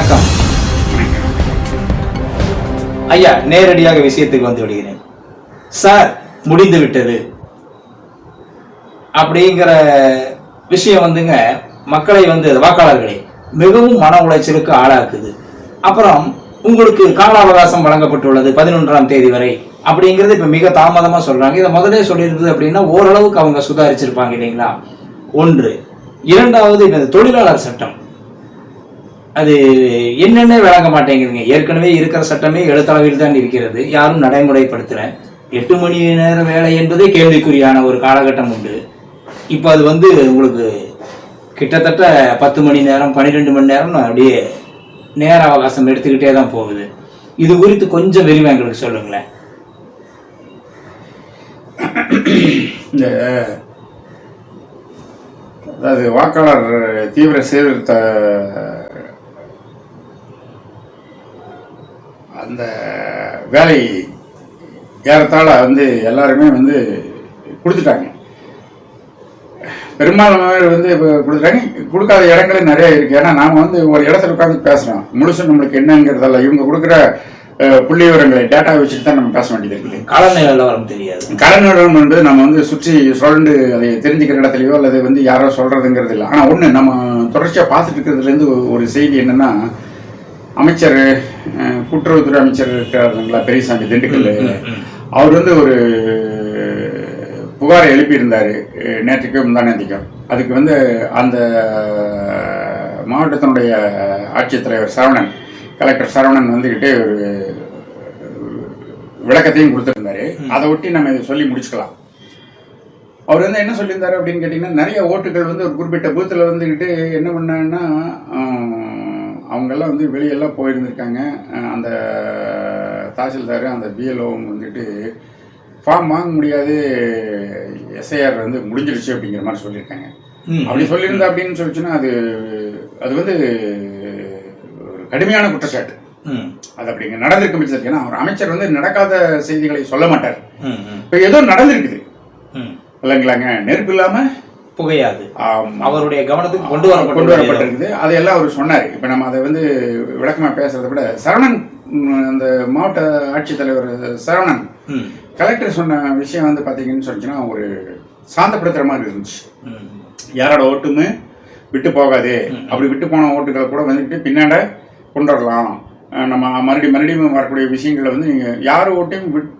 வணக்கம். ஐயா நேரடியாக விஷயத்துக்கு வந்து விடுகிறேன். சார் முடிந்து விட்டது. அப்படிங்கிற விஷயம் வந்துங்க மக்களை வந்து வாக்காளர்களை மிகவும் மன உளைச்சலுக்கு ஆளாக்குது. அப்புறம் உங்களுக்கு கால அவகாசம் வழங்கப்பட்டுள்ளது பதினொன்றாம் தேதி வரை. அப்படிங்கிறது இப்ப மிக தாமதமா சொல்றாங்க. இதை முதலே சொல்லியிருந்தது அப்படின்னா ஓரளவுக்கு அவங்க சுதாரிச்சிருப்பாங்க இல்லைங்களா? ஒன்று. இரண்டாவது இந்த தொழிலாளர் சட்டம். அது என்னென்ன விளங்க மாட்டேங்குதுங்க? ஏற்கனவே இருக்கிற சட்டமே எழுத்தளவில் தான் இருக்கிறது. யாரும் நடைமுறைப்படுத்தல. எட்டு மணி நேர வேலை என்பதே கேள்விக்குறியான ஒரு காலகட்டம் உண்டு. இப்போ அது வந்து உங்களுக்கு கிட்டத்தட்ட பத்து மணி நேரம் பன்னிரெண்டு மணி நேரம் அப்படியே நேர அவகாசம் எடுத்துக்கிட்டே தான் போகுது. இது குறித்து கொஞ்சம் விரிவாக எங்களுக்கு சொல்லுங்களேன். இந்த அதாவது வாக்காளர் தீவிர சீர்திருத்த அந்த வேலை ஏறத்தாழ வந்து எல்லாருமே வந்து கொடுத்துட்டாங்க. பெரும்பாலானவர் வந்து இப்போ கொடுத்துட்டாங்க கொடுக்காத இடங்களே நிறைய இருக்கு. ஏன்னா நாம வந்து ஒரு இடத்துல உட்காந்து பேசுறோம். முழுசும் நம்மளுக்கு என்னங்கிறதல்ல இவங்க கொடுக்குற புள்ளி விவரங்களை டேட்டா வச்சுட்டு தான் நம்ம பேச வேண்டியது இருக்குது. நிலவரம் தெரியாது. கலைஞரம் வந்து நம்ம வந்து சுற்றி சுழண்டு அதை தெரிஞ்சுக்கிற இடத்துலையோ அல்லது வந்து யாரோ சொல்றதுங்கிறது இல்லை. ஆனால் ஒன்று நம்ம தொடர்ச்சியாக பார்த்துட்டு இருக்கிறதுலேருந்து ஒரு செய்தி என்னன்னா அமைச்சர் கூட்டுறவுத்துறை அமைச்சர் இருக்கிறாருங்களா பெரியசாமி திண்டுக்கல் அவர் வந்து ஒரு புகாரை எழுப்பியிருந்தார் நேற்றுக்கும் முந்தானேந்திக்கும் அதுக்கு வந்து அந்த மாவட்டத்தினுடைய ஆட்சித்தலைவர் சரவணன் கலெக்டர் சரவணன் வந்துக்கிட்டு ஒரு விளக்கத்தையும் கொடுத்துருந்தாரு. அதை ஒட்டி நம்ம இதை சொல்லி முடிச்சுக்கலாம். அவர் வந்து என்ன சொல்லியிருந்தாரு அப்படின்னு கேட்டிங்கன்னா நிறைய ஓட்டுகள் வந்து ஒரு குறிப்பிட்ட பூத்தில் வந்துக்கிட்டு என்ன பண்ணாங்கன்னா அவங்கெல்லாம் வந்து வெளியெல்லாம் போயிருந்திருக்காங்க. அந்த தாசில்தார் அந்த பிஎல்ஓவும் வந்துட்டு ஃபார்ம் வாங்க முடியாது. எஸ்ஐஆர் வந்து முடிஞ்சிருச்சு அப்படிங்கிற மாதிரி சொல்லியிருக்காங்க. அப்படி சொல்லியிருந்தா அப்படின்னு சொல்லிச்சுன்னா அது அது வந்து ஒரு கடுமையான குற்றச்சாட்டு. அது அப்படிங்க நடந்திருக்க பட்சத்தில் ஏன்னா ஒரு அமைச்சர் வந்து நடக்காத செய்திகளை சொல்ல மாட்டார். இப்போ ஏதோ நடந்திருக்குது. இல்லைங்களாங்க நெருப்பு இல்லாம புகையாது. அவருடைய கவனத்துக்கு கொண்டு கொண்டு வரப்பட்டு வரப்பட்டிருக்குது. அதையெல்லாம் அவர் சொன்னார். இப்போ நம்ம அதை வந்து விளக்கமா பேசுறதை விட சரவணன் அந்த மாவட்ட ஆட்சித்தலைவர் சரவணன் கலெக்டர் சொன்ன விஷயம் வந்து பார்த்தீங்கன்னு சொல்லிச்சுன்னா ஒரு சாந்தப்படுத்துற மாதிரி இருந்துச்சு. யாரோட ஓட்டுமே விட்டு போகாது. அப்படி விட்டு போன ஓட்டுகளை கூட வந்துட்டு பின்னாட கொண்டு வரலாம். நம்ம மறுபடியும் மறுபடியும் வரக்கூடிய விஷயங்களை வந்து நீங்கள் யார் ஓட்டையும் விட்